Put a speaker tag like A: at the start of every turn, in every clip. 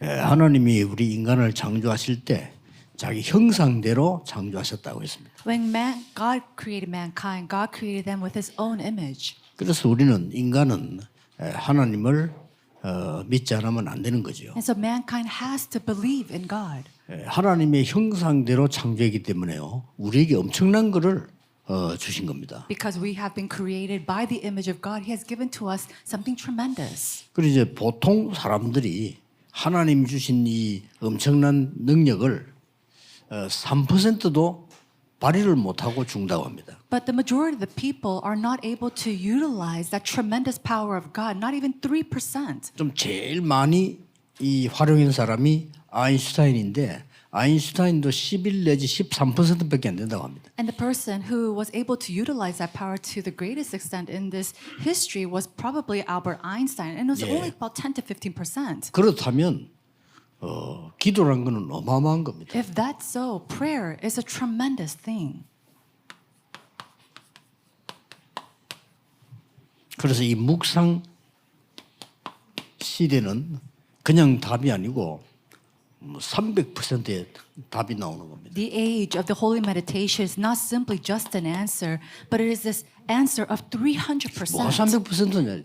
A: 에, 하나님이 우리 인간을 창조하실 때 자기 형상대로 창조하셨다고 했습니다.
B: When man, God created mankind, God created them with His own image.
A: 그래서 우리는 인간은 에, 하나님을 어, 믿지 않으면 안 되는 거죠.
B: And so mankind has to believe in God.
A: 에, 하나님의 형상대로 창조했기 때문에요. 우리에게 엄청난 것을 어, 주신 겁니다.
B: Because we have been created by the image of God, He has given to us something tremendous.
A: 그리고 이제 보통 사람들이 하나님 주신 이 엄청난 능력을 어, 3%도 발휘를 못하고 죽다고 합니다.
B: But the majority of the people are not able to utilize that tremendous power of God, not even 3%.
A: 좀 제일 많이 이 활용한 사람이 아인슈타인인데 아인슈타인도 11 내지 13%밖에 안 된다고 합니다.
B: And the person who was able to utilize that power to the greatest extent in this history was probably Albert Einstein, and it was
A: Yeah.
B: only about 10 to 15%.
A: 그렇다면 어, 기도란 거는 어마어마한 겁니다.
B: If that's so, prayer is a tremendous thing.
A: 그래서 이 묵상 시대는 그냥 답이 아니고 뭐 300%의 답이 나오는 겁니다.
B: The age of the holy meditation is not simply just an answer, but it is this answer of 300%.
A: 뭐 300%냐?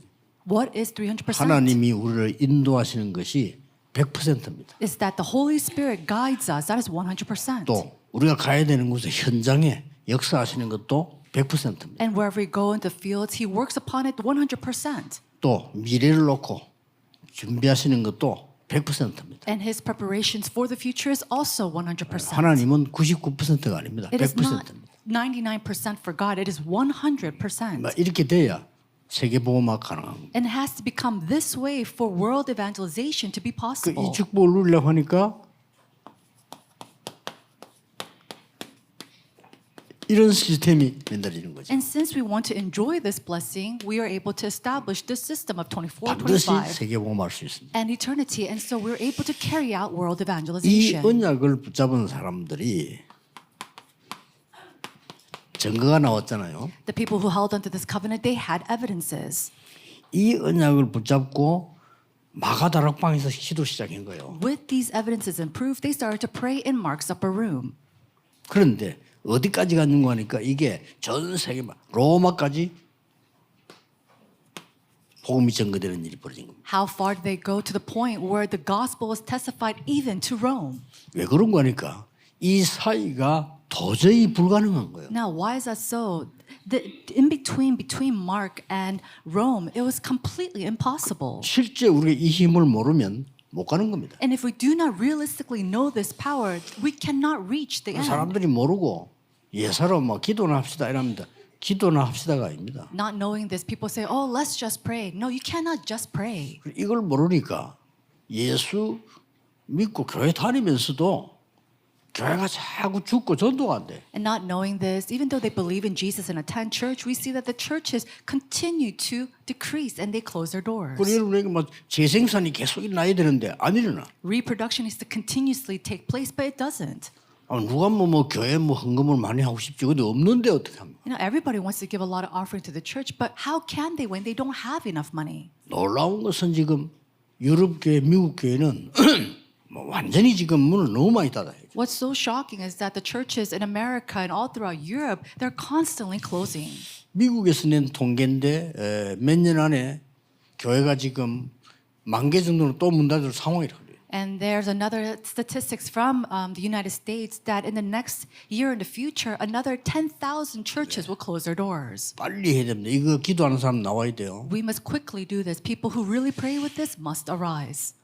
B: What is 300%?
A: 하나님이 우리를 인도하시는 것이 100%입니다.
B: Is that the Holy Spirit guides us. That is 100%.
A: 또 우리가 가야 되는 곳에 현장에 역사하시는 것도 100%입니다.
B: And wherever we go into fields, He works upon it 100%.
A: 또 미래를 놓고 준비하시는 것도 100%입니다.
B: And His preparations for the future is also 100%.
A: 하나님은 99%가 아닙니다.
B: It is not
A: 100%입니다.
B: 99% for God, it is 100%.
A: 이렇게 돼야 세계 보호막 가능한 겁니다.
B: And it has to become this way for world evangelization to be
A: 그
B: possible.
A: 이 축복을 누리려고 하니까 이런 시스템이 만들어지는 거죠.
B: And since we want to enjoy this blessing, we are able to establish this system of 24,
A: 반드시
B: 25,
A: 세계 보호막할 수 있습니다.
B: and eternity. And so we're able to carry out world
A: 이
B: evangelization.
A: 언약을 붙잡은 사람들이 증거가 나왔잖아요.
B: The people who held onto this covenant, they had evidences.
A: 이 언약을 붙잡고 마가다락방에서 기도 시작한 거예요.
B: With these evidences and proof, they started to pray in Mark's upper room.
A: 그런데 어디까지 갔는가 하니까 이게 전 세계 막 로마까지 복음이 전거되는 일이 벌어진 겁니다.
B: How far did they go to the point where the gospel was testified even to Rome?
A: 왜 그런가 하니까 이 사이가 도저히 불가능한 거예요.
B: Now, why is that so? The in between between Mark and Rome, it was completely impossible.
A: 실제 우리가 이 힘을 모르면 못 가는 겁니다.
B: And if we do not realistically know this power, we cannot reach the end.
A: 사람들이 모르고 예사로 막 기도나 합시다 이랍니다. 기도나 합시다가 아닙니다.
B: Not knowing this, people say, "Oh, let's just pray." No, you cannot just pray.
A: 이걸 모르니까 예수 믿고 교회 다니면서도 교회가 자꾸 죽고 전도가 안 돼.
B: And not knowing this, even though they believe in Jesus and attend church, we see that the churches continue to decrease and they close their doors.
A: 그래 여러분에게 뭐 재생산이 계속 일어나야 되는데 안 일어나.
B: Reproduction is to continuously take place, but it doesn't.
A: 아, 누가 뭐, 뭐 교회 뭐 헌금을 많이 하고 싶지 근데 없는데 어떻게 합니까?
B: You know, everybody wants to give a lot of offering to the church, but how can they when they don't have enough money?
A: 놀라운 것은 지금 유럽 교회, 미국 교회는 뭐 완전히 지금 문을 너무 많이 닫아요.
B: What's so shocking is that the churches in America and all throughout Europe, they're constantly closing.
A: 미국에서 낸 통계인데 몇 년 안에 교회가 지금 만개 정도는 또 문 닫을 상황이라고 그래요.
B: And there's another statistics from um, the United States that in the next year in the future, another 10,000 churches will close their doors.
A: 빨리 해야 됩니다. 이거 기도하는 사람 나와야 돼요.
B: We must quickly do this. People who really pray with this must arise.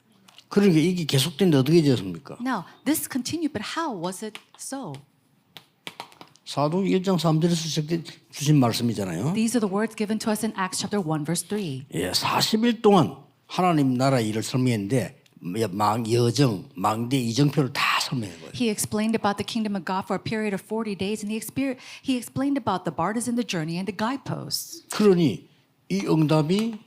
A: 그러니까 이게 계속되는데 어떻게 되었습니까?
B: Now, this continued, but how was it so?
A: 사도 1장 3절에서 주신 말씀이잖아요.
B: These are the words given to us in Acts chapter 1, verse 3.
A: 예, 40일 동안 하나님 나라 일을 설명했는데 망 여정, 망대 이정표를 다 설명한 거예요.
B: He explained about the kingdom of God for a period of 40 days, and he, exper- he explained about the barters in the journey and the guideposts.
A: 그러니 이 응답이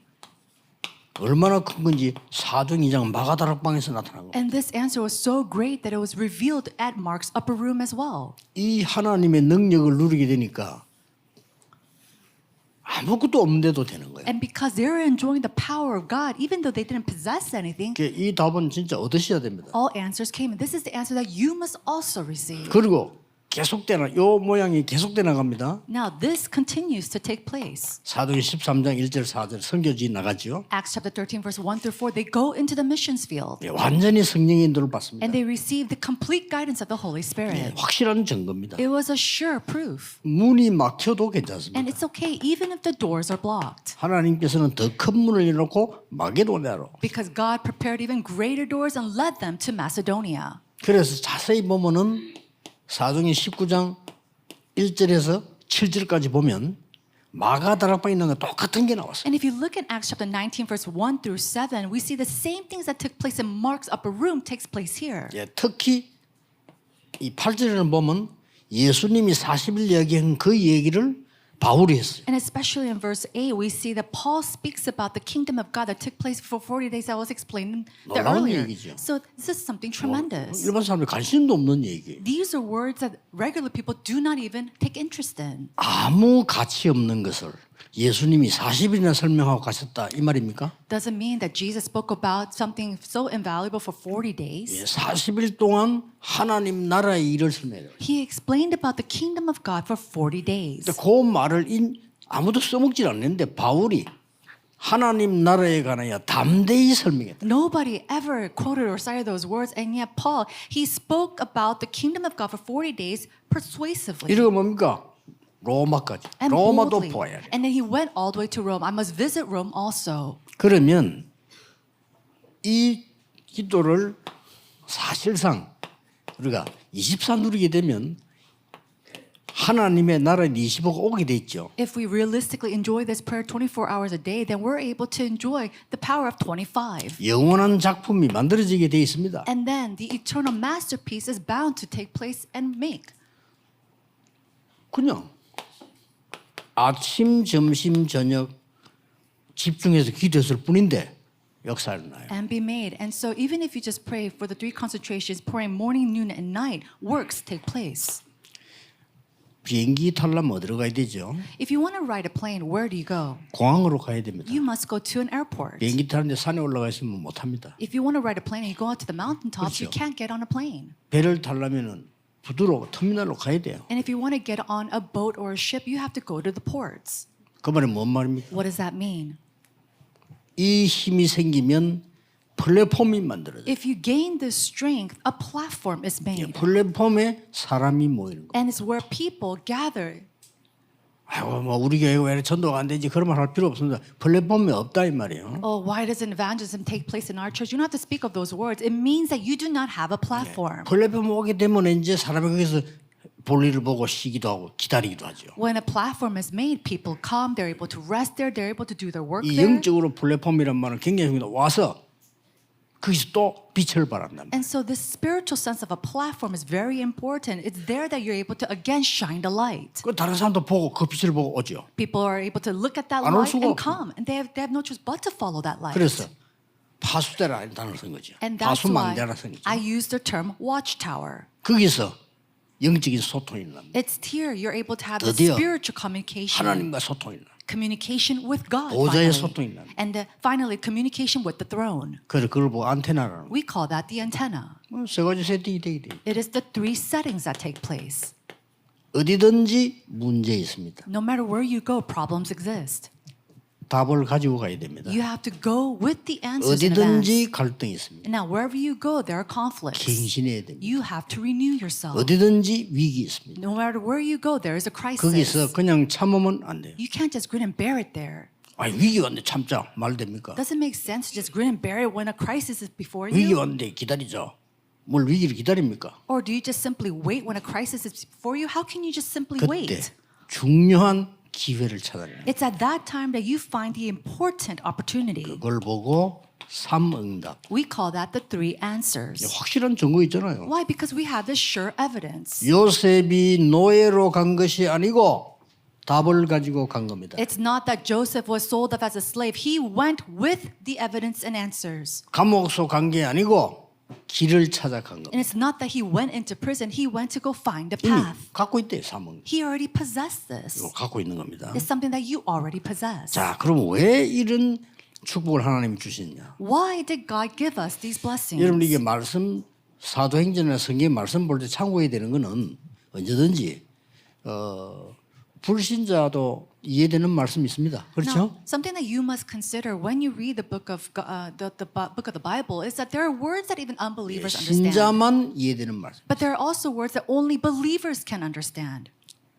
A: 얼마나 큰 건지 사도 2장 마가다락방에서 나타난 거예요.
B: And this answer was so great that it was revealed at Mark's upper room as well.
A: 이 하나님의 능력을 누리게 되니까 아무것도 없는데도 되는 거예요.
B: And because they're enjoying the power of God, even though they didn't possess anything,
A: 그이 답은 진짜 얻으셔야 됩니다.
B: all answers came. And this is the answer that you must also receive.
A: 그리고 계속되나 요 모양이 계속돼 나갑니다.
B: Now, this continues to take place.
A: 사도행 13장 1절 4절 선교지 나가죠.
B: Acts chapter 13, verse 1 through 4, they go into the missions field
A: 예, 완전히 성령의 인도를 받습니다.
B: and they receive the complete guidance of the Holy
A: 예,
B: Spirit.
A: 확실한 증거입니다.
B: It was a sure proof.
A: 문이 막혀도 괜찮습니다.
B: And it's okay even if the doors are blocked.
A: 하나님께서는 더 큰 문을 열어놓고 마게도냐로.
B: Because God prepared even greater doors and led them to Macedonia.
A: 그래서 자세히 보면은 사도행 19장 1절에서 7절까지 보면 마가 다락방에 있는 거 똑같은 게 나왔어요.
B: And if you look at Acts chapter 19, verse 1 through 7, we see the same things that took place in Mark's upper room takes place here.
A: 예, 특히 이 8절에는 보면 예수님이 40일 이야기한 그 얘기를 바울이 했어요.
B: And especially in verse 8, we see that Paul speaks about the kingdom of God that took place for 40 days that was explained the
A: 놀라운
B: earlier.
A: 얘기죠.
B: So this is something tremendous.
A: 일반 사람들이 관심도 없는 얘기.
B: These are words that regular people do not even take interest in.
A: 아무 가치 없는 것을 예수님이 40일이나 설명하고 가셨다 이 말입니까?
B: Doesn't mean that Jesus spoke about something so invaluable for 40 days.
A: 예, 40일 동안 하나님 나라의 일을 설명해요.
B: He explained about the kingdom of God for 40 days.
A: 근데 그 말을 인, 아무도 써먹질 않는데 바울이 하나님 나라에 관하여 담대히 설명했다.
B: Nobody ever quoted or cited those words, and yet Paul, he spoke about the kingdom of God for 40 days persuasively
A: 이러고 뭡니까? 로마까지.
B: and
A: 로마도
B: boldly.
A: 보아야 돼.
B: And then he went all the way to Rome. I must visit Rome also.
A: 그러면 이 기도를 사실상 우리가 24 누리게 되면 하나님의 나라의 25가 오게 돼 있죠.
B: If we realistically enjoy this prayer 24 hours a day, then we're able to enjoy the power of 25.
A: 영원한 작품이 만들어지게 돼 있습니다.
B: And then the eternal masterpiece is bound to take place and make.
A: 그냥 아침, 점심, 저녁 집중해서 기도했을 뿐인데 역사를 나요.
B: and be made. And so, even if you just pray for the three concentrations, praying morning, noon, and night, works take place.
A: 비행기 타려면 어디로 가야 되죠?
B: If you want to ride a plane, where do you go?
A: 공항으로 가야 됩니다.
B: You must go to an airport.
A: 비행기 타는데 산에 올라가 있으면 못 합니다.
B: If you want to ride a plane and you go out to the mountaintops, you
A: 그렇죠.
B: can't get on a plane.
A: 배를 타려면은 부두로 터미널로 가야 돼요.
B: And if you want to get on a boat or a ship, you have to go to the ports.
A: 그 말이 뭔 말입니까?
B: What does that mean?
A: 이 힘이 생기면 플랫폼이 만들어져요.
B: If you gain this strength, a platform is made.
A: 플랫폼에 사람이 모이는 거.
B: And it's where people gather.
A: 아이고 뭐 우리 교회가 왜 전도가 안 되지 그런 말 할 필요 없습니다. 플랫폼이 없다 이 말이에요.
B: Oh, why doesn't evangelism take place in our church? You don't have to speak of those words. It means that you do not have a platform.
A: 플랫폼 오게 되면 이제 사람이 거기서 볼일을 보고 쉬기도 하고 기다리기도 하죠.
B: When a platform is made, people come, they're able to rest there, they're able to do their work
A: 이
B: there.
A: 영적으로 플랫폼이란 말은 굉장히 중요합니다. 와서 또 빛을 발한다.
B: And so this spiritual sense of a platform is very important. It's there that you're able to again shine the light.
A: 그 다른 사람도 보고 그 빛을 보고 오죠.
B: People are able to look at that light and come, and they have, they have no choice but to follow that light.
A: 그래서 파수대라 단어를 쓴 거죠.
B: And that's why. I use the term watchtower.
A: 거기서 영적인 소통이 일어납니다.
B: It's here you're able to have the spiritual communication.
A: 하나님과 소통이 일어납니다.
B: communication with God.
A: 보좌의
B: finally.
A: 소통이 납니다.
B: And uh, finally, communication with the throne.
A: 그래서 그걸 보고 안테나라는
B: We call that the antenna.
A: 거예요. 세 가지 세팅이 되게 돼.
B: It is the three settings that take place.
A: 어디든지 문제 있습니다.
B: No matter where you go, problems exist.
A: 답을 가지고 가야 됩니다.
B: You have to go with the answers in advance.
A: 어디든지 갈등이 있습니다.
B: Now, wherever you go, there are conflicts.
A: 갱신해야 됩니다.
B: You have to renew yourself.
A: 어디든지 위기 있습니다.
B: No matter where you go, there is a crisis.
A: 거기서 그냥 참으면 안 돼요.
B: You can't just grin and bear it there.
A: 아니 위기 왔는데 참자 말 됩니까?
B: Doesn't make sense to just grin and bear it when a crisis is before
A: 위기
B: you.
A: 왔는데 기다리죠. 뭘 위기를 기다립니까?
B: Or do you just simply wait when a crisis is before you? How can you just simply
A: 그때
B: wait?
A: 중요한 기회를 찾아내는
B: It's at that time that you find the important opportunity.
A: 그걸 보고 삼응답.
B: We call that the three answers.
A: 확실한 증거 있잖아요.
B: Why? Because we have this sure evidence.
A: 요셉이 노예로 간 것이 아니고 답을 가지고 간 겁니다.
B: It's not that Joseph was sold off as a slave. He went with the evidence and answers.
A: 감옥소 간 게 아니고 길을 찾아간
B: And
A: 겁니다.
B: it's not that he went into prison, he went to go find a
A: 이미
B: path.
A: 갖고 있대요, 사명.
B: He already possessed this.
A: 이거 갖고 있는 겁니다.
B: It's something that you already possess.
A: 자, 그럼 왜 이런 축복을 하나님이 주시냐?
B: Why did God give us these blessings?
A: 여러분 이게 말씀 사도행전이나 성경 말씀 볼 때 참고해야 되는 거는 언제든지 어, 불신자도 이해되는 말씀이 있습니다. 그렇죠?
B: Now, something that you must consider when you read the book of uh, the, the book of the Bible is that there are words that even unbelievers understand.
A: 신자만 이해되는 말씀.
B: But there are also words that only believers can understand.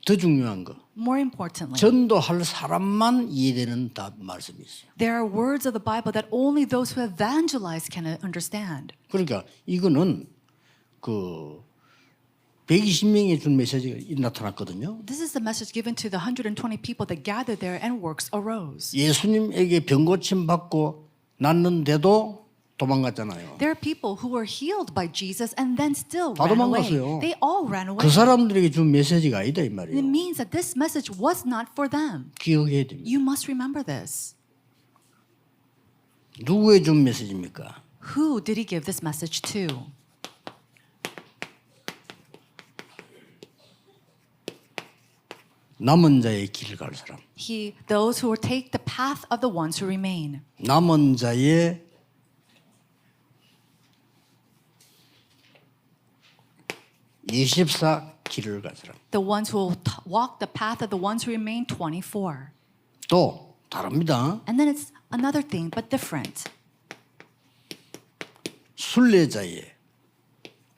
A: 더 중요한 거.
B: More importantly,
A: 전도할 사람만 이해되는 답 말씀이 있어요.
B: there are words of the Bible that only those who evangelize can understand.
A: 그러니까 이거는 그 120명에 준 메시지가 나타났거든요.
B: This is the message given to the 120 people that gathered there and works arose.
A: 예수님에게 병 고침 받고 낫는데도 도망갔잖아요.
B: There are people who were healed by Jesus and then still
A: 다
B: ran away.
A: 도망갔어요.
B: They all ran away.
A: 그 사람들에게 준 메시지가 아니다 이
B: It
A: 말이에요.
B: means that this message was not for them.
A: 기억해야 됩니다.
B: You must remember this.
A: 누구에 준 메시지입니까?
B: Who did he give this message to?
A: 남은 자의 길을 갈 사람.
B: He, those who will take the path of the ones who remain.
A: 남은 자의 (24) 길을 갈 사람.
B: The ones who will t- walk the path of the ones who remain 24.
A: 또 다릅니다.
B: And then it's another thing, but different.
A: 순례자의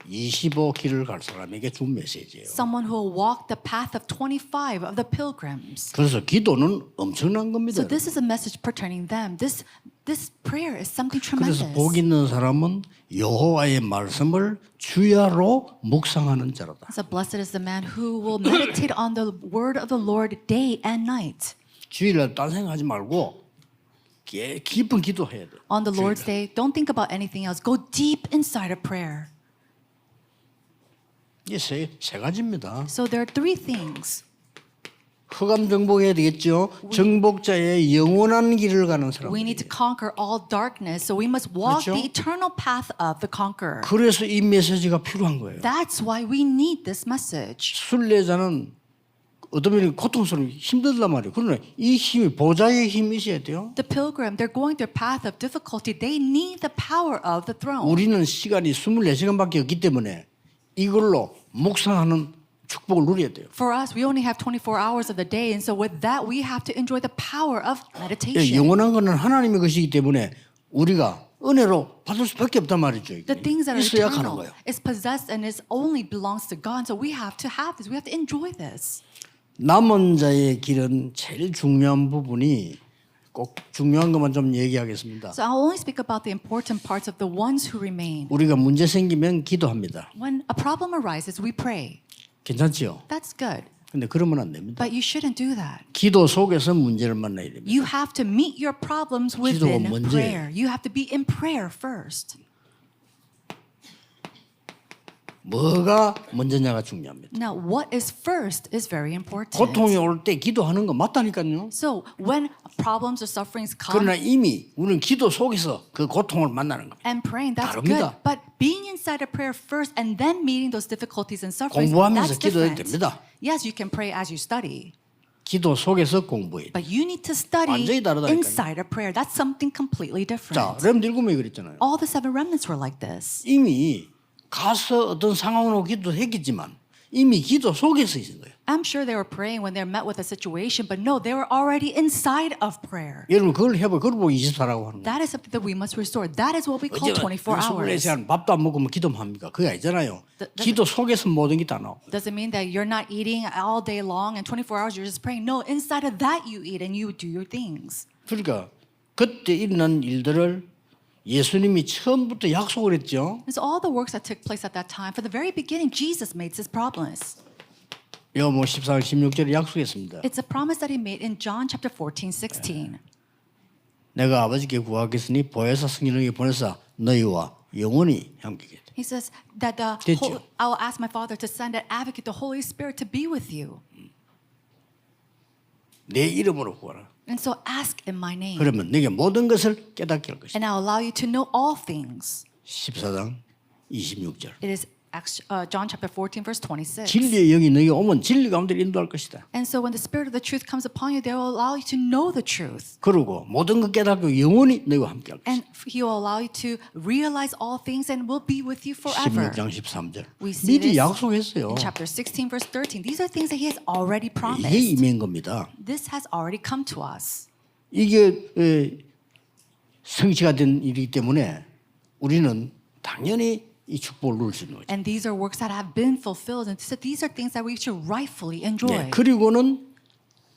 A: 25 길을 갈 사람에게 준 메시지예요.
B: Someone who will walk the path of 25 of the pilgrims.
A: 그래서 기도는 엄청난 겁니다.
B: So this is a message pertaining them. This this prayer is something
A: 그래서
B: tremendous.
A: 복 있는 사람은 여호와의 말씀을 주야로 묵상하는 자로다.
B: So blessed is the man who will meditate on the word of the Lord day and night.
A: 주일날 딴 생각하지 말고 기- 깊은 기도해야 돼.
B: On the Lord's day, don't think about anything else. Go deep inside of prayer.
A: 이게 세, 세 가지입니다.
B: So there are three things.
A: 흑암 정복해야 되겠죠. 정복자의 영원한 길을 가는 사람.
B: We need to conquer all darkness. So we must walk
A: 그렇죠?
B: the eternal path of the conqueror.
A: 그래서 이 메시지가 필요한 거예요.
B: That's why we need this message.
A: 순례자는 어떤 면이 고통스러워 힘들단 말이에요. 그러나 이 힘이 보좌의 힘이 있어야 돼요.
B: The pilgrim, they're going their path of difficulty. They need the power of the throne.
A: 우리는 시간이 24시간밖에 없기 때문에 이걸로 묵상하는 축복을 누려야 돼요.
B: For us, we only have 24 hours of the day. And so with that, we have to enjoy the power of
A: 예,
B: meditation.
A: 영원한 것은 하나님의 것이기 때문에 우리가 은혜로 받을 수밖에 없단 말이죠. 이게.
B: The things that are
A: 있어야 가는
B: eternal
A: 거예요.
B: is possessed and is only belongs to God. So we have to have this. We have to enjoy this.
A: 남은 자의 길은 제일 중요한 부분이 꼭 중요한 것만 좀 얘기하겠습니다.
B: So I'll only speak about the important parts of the ones who remain.
A: 우리가 문제 생기면 기도합니다.
B: When a problem arises, we pray.
A: 괜찮지요?
B: That's good.
A: 근데 그러면 안 됩니다.
B: But you shouldn't do that.
A: 기도 속에서 문제를 만나야 됩니다.
B: You have to meet your problems within
A: 기도가 먼저예요.
B: prayer. You have to be in prayer first.
A: 뭐가 먼저냐가 중요합니다.
B: Now, what is first is very important.
A: 고통이 올 때 기도하는 거 맞다니까요.
B: So, when problems or sufferings come
A: 그러나 이미 우리는 기도 속에서 그 고통을 만나는 겁니다.
B: and praying, that's
A: 다릅니다.
B: good. But being inside of prayer first and then meeting those difficulties and sufferings,
A: 공부하면서
B: that's
A: 기도해도
B: different.
A: 됩니다.
B: Yes, you can pray as you study,
A: 기도 속에서 공부해야 돼.
B: but you need to study
A: 완전히 다르다니까요.
B: inside of prayer. That's something completely different.
A: 자, 렘 일곱명이 그랬잖아요.
B: All the seven remnants were like this.
A: 이미 가서 어떤 상황으로 기도 했겠지만 이미 기도 속에서 있는 거예요.
B: I'm sure they were praying when they're met with a situation, but no, they were already inside of prayer.
A: 여러분 그걸 해봐. 그걸 보고 24라고 하는 거예요.
B: That is something that we must restore. That is what we call 24 hours.
A: 24시간 밥도 안 먹으면 기도만 합니까? 그게 아니잖아요. 기도 속에서 모든 게 다 나와.
B: Doesn't mean that you're not eating all day long and 24 hours you're just praying. No, inside of that you eat and you do your things.
A: 그러니까 그때 일어난 일들을 예수님이 처음부터 약속을 했죠.
B: And so all the works that took place at that time, from the very beginning, Jesus made this promise.
A: 요뭐 14장 16절에 약속했습니다.
B: It's a promise that he made in John chapter 14, 16.
A: 내가 아버지께 구하겠으니 보혜사 성령에게 보내사 너희와 영원히 함께 겠다.
B: He says that the whole, I will ask my Father to send an advocate, the Holy Spirit, to be with you.
A: 내 이름으로 구하라.
B: And so ask in my name.
A: 그러면 내게 모든 것을 깨닫게 할 것이다.
B: And I'll allow you to know all things.
A: 14장 26절.
B: It is Acts, uh, John chapter 14, verse 26.
A: 진리의 영이 너에게 오면 진리 가운데 인도할 것이다.
B: And so when the spirit of the truth comes upon you, they will allow you to know the truth.
A: 그리고 모든 것 깨닫고 영원히 너희와 함께할 것이다.
B: And he will allow you to realize all things and will be with you forever.
A: 16장 13절.
B: We see
A: 미리
B: this
A: 약속했어요.
B: In chapter 16, verse 13. These are things that he has already
A: 이게
B: promised.
A: 임한 겁니다.
B: This has already come to us.
A: 이게 에, 성취가 된 일이기 때문에 우리는 당연히 이 축복을 누릴 수 있는 거죠.
B: And these are works that have been fulfilled. And so these are things that we should rightfully enjoy.
A: 네, 그리고는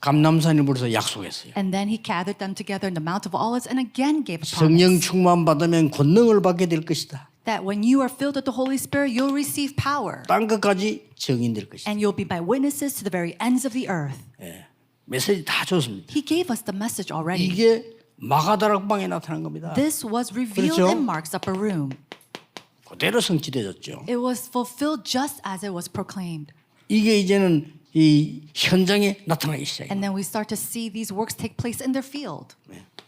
A: 감남산에 불어서 약속했어요.
B: And then he gathered them together in the Mount of Olives and again gave a
A: 성령
B: promise
A: 충만 받으면 권능을 받게 될 것이다.
B: that when you are filled with the Holy Spirit, you'll receive power.
A: 땅 끝까지 증인될 것이다.
B: And you'll be my witnesses to the very ends of the earth.
A: 예, 메시지 다 줬습니다.
B: He gave us the message already.
A: 이게 마가다락방에 나타난 겁니다.
B: This was revealed
A: 그렇죠?
B: in Mark's upper room.
A: 그대로 성취되었죠.
B: It was fulfilled just as it was proclaimed.
A: 이게 이제는 이 현장에 나타나기 시작해요.
B: And then we start to see these works take place in their field.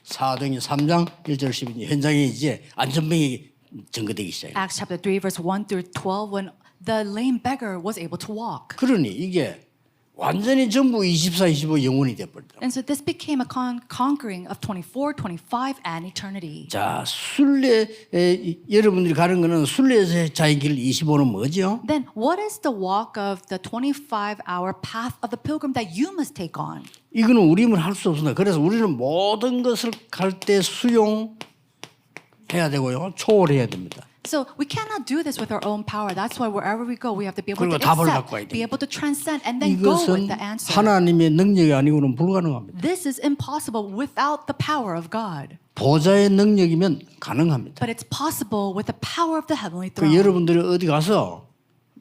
A: 사도행 3장 1절 12절 현장에 이제 안전병이 증거되기 시작해요.
B: Acts chapter 3, verse 1 through 12, when the lame beggar was able to walk.
A: 그러니 이게 완전히 전부 24, 25 영혼이 돼버렸다.
B: And so this became a con- conquering of 24, 25, and eternity.
A: 자 순례 에, 이- 여러분들이 가는 거는 순례자의 길 25는 뭐죠?
B: Then what is the walk of the 25 hour path of the pilgrim that you must take on?
A: 이거는 우리는 할수 없습니다. 그래서 우리는 모든 것을 갈 때 수용해야 되고요. 초월해야 됩니다.
B: So we cannot do this with our own power. That's why wherever we go, we have to be able
A: 그리고
B: to
A: 답을 갖고 와야
B: accept, be
A: 됩니다.
B: able to transcend, and then go
A: 이것은
B: with the answer.
A: 하나님의 능력이 아니고는 불가능합니다.
B: This is impossible without the power of God.
A: 보좌의 능력이면 가능합니다.
B: But it's possible with the power of the heavenly
A: 그
B: throne.
A: 여러분들이 어디 가서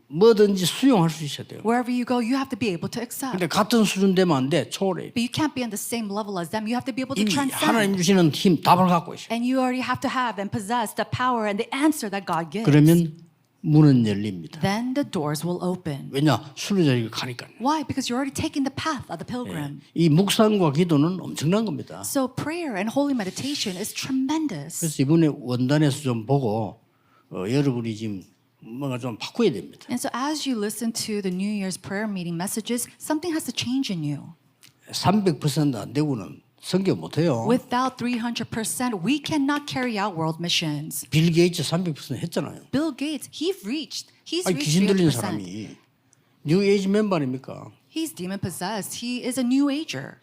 A: 뭐든지 수용할 수 있어야 돼요.
B: Wherever you go, you have to be able to accept.
A: 근데 같은 수준 되면 안 돼. 초월해.
B: But you can't be on the same level as them. You have to be able to
A: 이미 하나님
B: transcend.
A: 주시는 힘 답을 갖고 있어요.
B: And you already have to have and possess the power and the answer that God gives.
A: 그러면 문은 열립니다.
B: Then the doors will open.
A: 왜냐 순례자에게 가니까요.
B: Why? Because you're already taking the path of the pilgrim.
A: 이 묵상과 기도는 엄청난 겁니다.
B: So prayer and holy meditation is tremendous.
A: 그래서 이번에 원단에서 좀 보고 어, 여러분이 지금 뭔가 좀 바꿔야 됩니다.
B: And so as you listen to the New Year's prayer meeting messages, something has to change in you.
A: 300%안 되고는 성교 못 해요.
B: Without 300%, we cannot carry out world missions.
A: 빌 게이츠 300% 했잖아요.
B: Bill Gates, he's reached, he's
A: 아니
B: reached
A: 귀신 들린
B: 300%.
A: 사람이 뉴 에이지 멤버 아닙니까?
B: He's demon possessed. He is a new ager.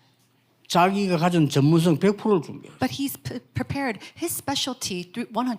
A: 자기가 가진 전문성 100%를 준비해요.
B: But he's p- prepared his specialty through
A: 대학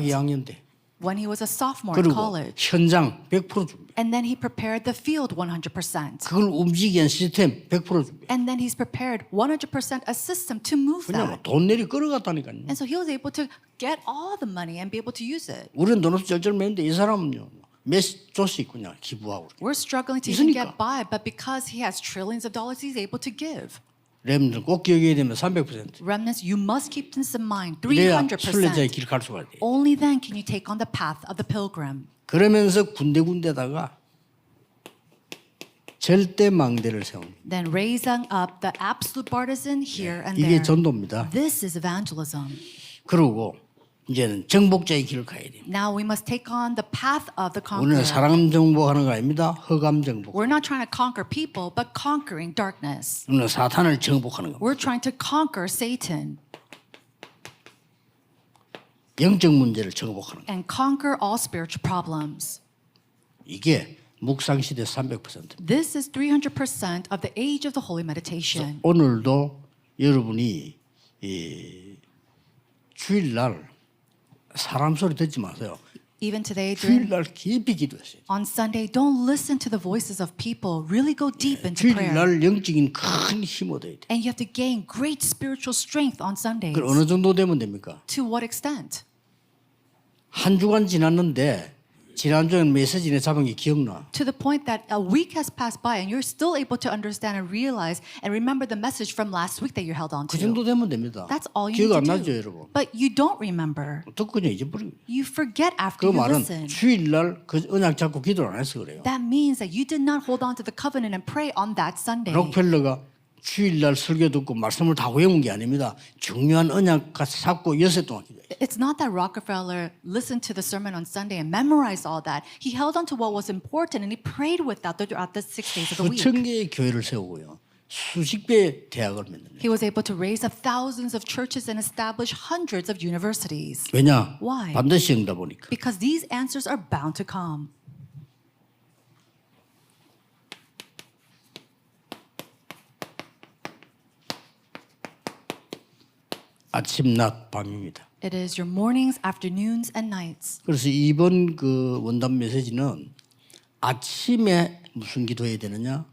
B: 100%
A: 2학년 때.
B: when he was a sophomore in
A: 그리고
B: college.
A: 현장 100% 준비.
B: And then he prepared the field 100%.
A: 그걸 움직이기 위한 시스템 100% 준비.
B: And then he's prepared 100% a system to move
A: 그냥
B: that.
A: 돈 내리 끌어갔다니까요.
B: And so he was able to get all the money and be able to use it.
A: 우리는 돈 없이 쩔쩔 매는데 이 사람은요. 몇 조씩 그냥 기부하고.
B: We're struggling to even
A: 있으니까.
B: get by, but because he has trillions of dollars, he's able to give.
A: 렘들 꼭 기억해야 되면 300%.
B: Remnants, you must keep this in mind
A: 이래야 순례자의
B: 300%.
A: 길갈 수가 돼.
B: Only then can you take on the path of the pilgrim.
A: 그러면서 군데군데다가 절대 망대를 세우는
B: Then raising up the absolute partisan here and
A: 이게
B: there.
A: 전도입니다.
B: This is evangelism.
A: 그리고 이제는 정복자의 길을 가야 돼요.
B: Now we must take on the path of the
A: 우리는
B: conqueror.
A: 사람 정복하는 거 아닙니다. 허감 정복.
B: We're not trying to conquer people, but conquering darkness.
A: 우리는 사탄을 정복하는 겁니다.
B: We're trying to conquer Satan
A: 영적 문제를 정복하는 거.
B: and conquer all spiritual problems.
A: 이게 묵상 시대 300%.
B: This is 300% of the age of the holy meditation.
A: 오늘도 여러분이 이 주일날 사람 소리 듣지 마세요.
B: Even today, during,
A: 주일날 깊이 기도하세요.
B: on Sunday, don't listen to the voices of people. Really go deep into prayer.
A: 주일날 영적인 큰 힘 얻어야 돼.
B: And you have to gain great spiritual strength on Sundays.
A: 그 어느 정도 되면 됩니까?
B: To what extent?
A: 한 주간 지났는데 지난주엔 메시지 내 잡은 게 기억나.
B: To the point that a week has passed by and you're still able to understand and realize and remember the message from last week that you held on
A: 그
B: to.
A: 정도 되면 됩니다.
B: That's all you
A: 기억 안
B: need
A: 나죠,
B: to do.
A: 여러분?
B: But you don't remember.
A: 듣고 그냥 잊어버리고.
B: You forget
A: 그
B: after you
A: 말은
B: listen.
A: 주일날 그 언약 잡고 기도를 안 해서 그래요.
B: That means that you did not hold on to the covenant and pray on that Sunday.
A: 록펠러가 주일날 설교 듣고 말씀을 다 외운 게 아닙니다. 중요한 언약 잡고 여섯 동안.
B: It's not that Rockefeller listened to the sermon on Sunday and memorized all that. He held on to what was important and he prayed with that throughout the six days of the week.
A: 수천 개의 교회를 세우고요. 수십 개의 대학을 만듭니다.
B: He was able to raise up thousands of churches and establish hundreds of universities.
A: 왜냐?
B: Why?
A: 반드시 응답 보니까.
B: Because these answers are bound to come.
A: 아침, 낮, 밤입니다.
B: It is your mornings, afternoons, and nights.
A: 그래서 이번 그 원단 메시지는 아침에 무슨 기도해야 되느냐?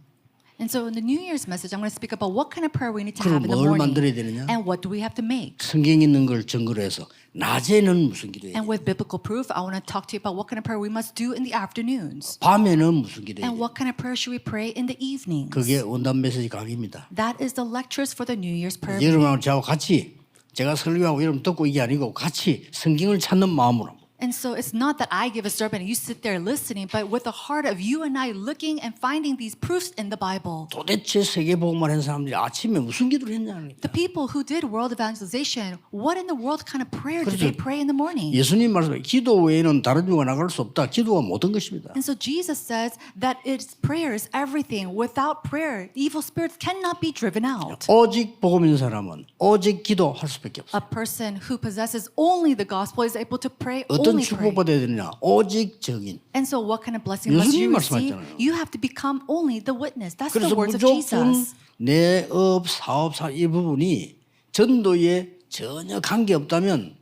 B: And so in the New Year's message, I'm going to speak about what kind of prayer we need to have in the
A: 뭘
B: morning
A: 만들어야 되느냐?
B: and what do we have to make.
A: 성경 있는 걸 근거로 해서 낮에는 무슨 기도해야 돼?
B: And with biblical proof, I want to talk to you about what kind of prayer we must do in the afternoons
A: 밤에는 무슨 기도해야 돼?
B: and what kind of prayer should we pray in the evenings.
A: 그게 원단 메시지 강의입니다.
B: That is the lectures for the New Year's prayer.
A: 여러분하고 저하고 같이 제가 설교하고 여러분 듣고 이게 아니고 같이 성경을 찾는 마음으로
B: And so it's not that I give a sermon and you sit there listening, but with the heart of you and I looking and finding these proofs in the Bible.
A: 도대체 세계복음을 한 사람들이 아침에 무슨 기도를 했냐는
B: The people who did world evangelization, what in the world kind of prayer did
A: 그렇죠.
B: they pray in the morning?
A: 예수님 말씀에 기도 외에는 다른 이유가 나갈 수 없다. 기도가 모든 것입니다.
B: And so Jesus says that it's prayer is everything. Without prayer, evil spirits cannot be driven out.
A: 오직 복음 있는 사람은 오직 기도할 수밖에 없어요.
B: A person who possesses only the gospel is able to pray
A: 어떤. 축복받아야 되느냐? 오직 증인.
B: And so what kind of blessing must you receive? You have to become only the witness. That's the words of Jesus.
A: 내 업, 사업, 사, 이 부분이 전도에 전혀 관계 없다면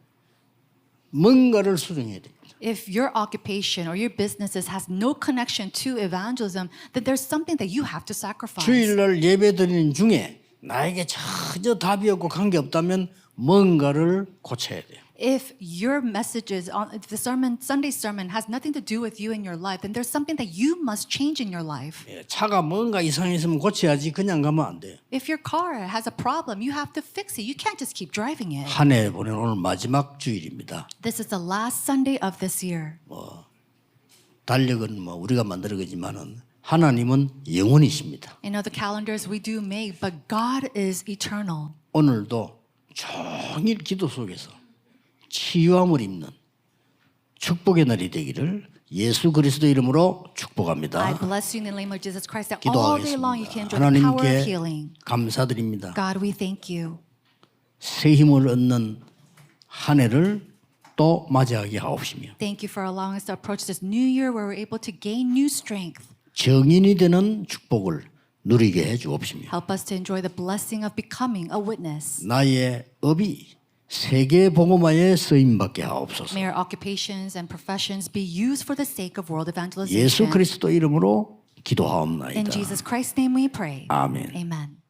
A: 뭔가를 수정해야 됩니다.
B: If your occupation or your businesses has no connection to evangelism, then there's something that you have to sacrifice.
A: 주일날 예배 드리는 중에 나에게 전혀 답이 없고 관계 없다면 뭔가를 고쳐야 돼요.
B: If your messages on if the sermon Sunday sermon has nothing to do with you and your life, then there's something that you must change in your life.
A: 예, 차가 뭔가 이상했으면 고쳐야지 그냥 가면 안 돼요.
B: If your car has a problem, you have to fix it. You can't just keep driving it.
A: 한 해 보낸 오늘 마지막 주일입니다.
B: This is the last Sunday of this year.
A: 달력은 뭐 우리가 만드는 거지만은 하나님은 영원이십니다.
B: I know the calendars we do make, but God is eternal.
A: 오늘도 종일 기도 속에서 치유함을 입는 축복의 날이 되기를 예수 그리스도 이름으로 축복합니다.
B: Christ
A: 기도하겠습니다. 하나님께. 감사드립니다.
B: God.
A: 새 힘을 얻는 한 해를 또 맞이하게 하옵시며
B: Thank you for allowing us to approach this new year where we're able to gain new strength.
A: 정인이 되는 축복을 누리게 해 주옵시며
B: Help us to enjoy the blessing of becoming a witness.
A: 나의 업이 세계 복음화에 쓰임 받게 하옵소서.
B: May our occupations and professions be used for the sake of world
A: 예수
B: evangelization.
A: 그리스도 이름으로
B: In
A: 기도하옵나이다.
B: Jesus Christ's name we pray.
A: 아멘.
B: Amen.